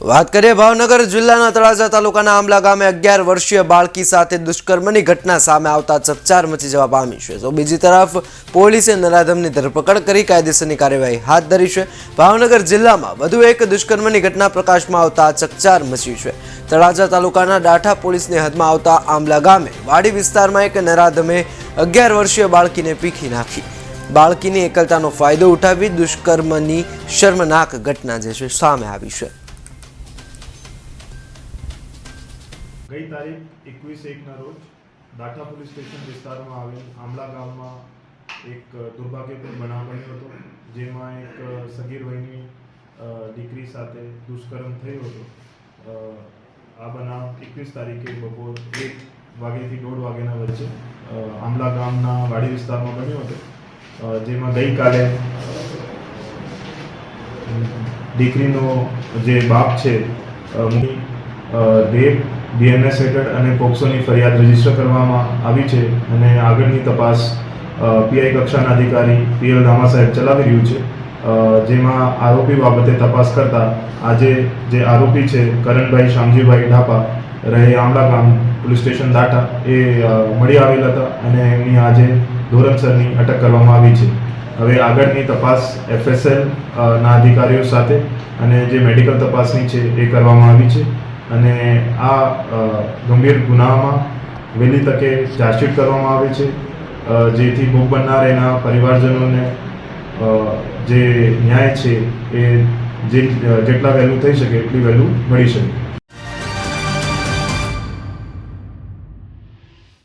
વાત કરીએ ભાવનગર જિલ્લાના તળાજા તાલુકાના આંબલા ગામે અગિયાર વર્ષીય બાળકી સાથે દુષ્કર્મની ઘટના સામે આવતા ચકચાર મચી જવા પામી છે. તો બીજી તરફ, પોલીસે નરાધમની ધરપકડ કરી કાયદેસરની કાર્યવાહી હાથ ધરી છે. ભાવનગર જિલ્લામાં વધુ એક દુષ્કર્મની ઘટના પ્રકાશમાં આવતા ચકચાર મચી છે. તળાજા તાલુકાના ડાઠા પોલીસની હદમાં આવતા આંબલા ગામે વાડી વિસ્તારમાં એક નરાધમે અગિયાર વર્ષીય બાળકીને પીખી નાખી. બાળકીની એકલતાનો ફાયદો ઉઠાવી દુષ્કર્મની શર્મનાક ઘટના જે છે સામે આવી છે. ગઈ તારીખ એકવીસ એકના રોજ દાઠા પોલીસ સ્ટેશન વિસ્તારમાં આવેલ આંબલા ગામમાં એક દુર્ભાગ્યપૂર્ણ બનાવ બન્યો હતો, જેમાં એક સગીર વયની દીકરી સાથે દુષ્કર્મ થયો હતો. આ બનાવ એકવીસ તારીખે બપોર એક વાગ્યાથી દોઢ વાગ્યાના વચ્ચે આંબલા ગામના વાડી વિસ્તારમાં બન્યો હતો. જેમાં ગઈકાલે દીકરીનો જે બાપ છે રેપ બીએનએસ હેઠળ અને પોક્સોની ફરિયાદ રજિસ્ટર કરવામાં આવી છે અને આગળની તપાસ પીઆઈ કક્ષાના અધિકારી પીએલ ધામા સાહેબ ચલાવી રહ્યું છે. જેમાં આરોપી બાબતે તપાસ કરતા આજે જે આરોપી છે, કરણભાઈ શામજીભાઈ ઢાપા, રહે આમલા ગામ પોલીસ સ્ટેશન દાટા, એ મળી આવેલ હતા અને એમની આજે ધોરણસરની અટક કરવામાં આવી છે. હવે આગળની તપાસ એફએસએલ ના અધિકારીઓ સાથે અને જે મેડિકલ તપાસની છે એ કરવામાં આવી છે. અને આ ગંભીર ગુનામાં વહેલી તકે ચાર્જશીટ કરવામાં આવે છે. જેથી ભોગ બનનાર એના પરિવારજનોને જે ન્યાય છે એ જે જેટલા વહેલું થઈ શકે એટલી વહેલું મળી શકે.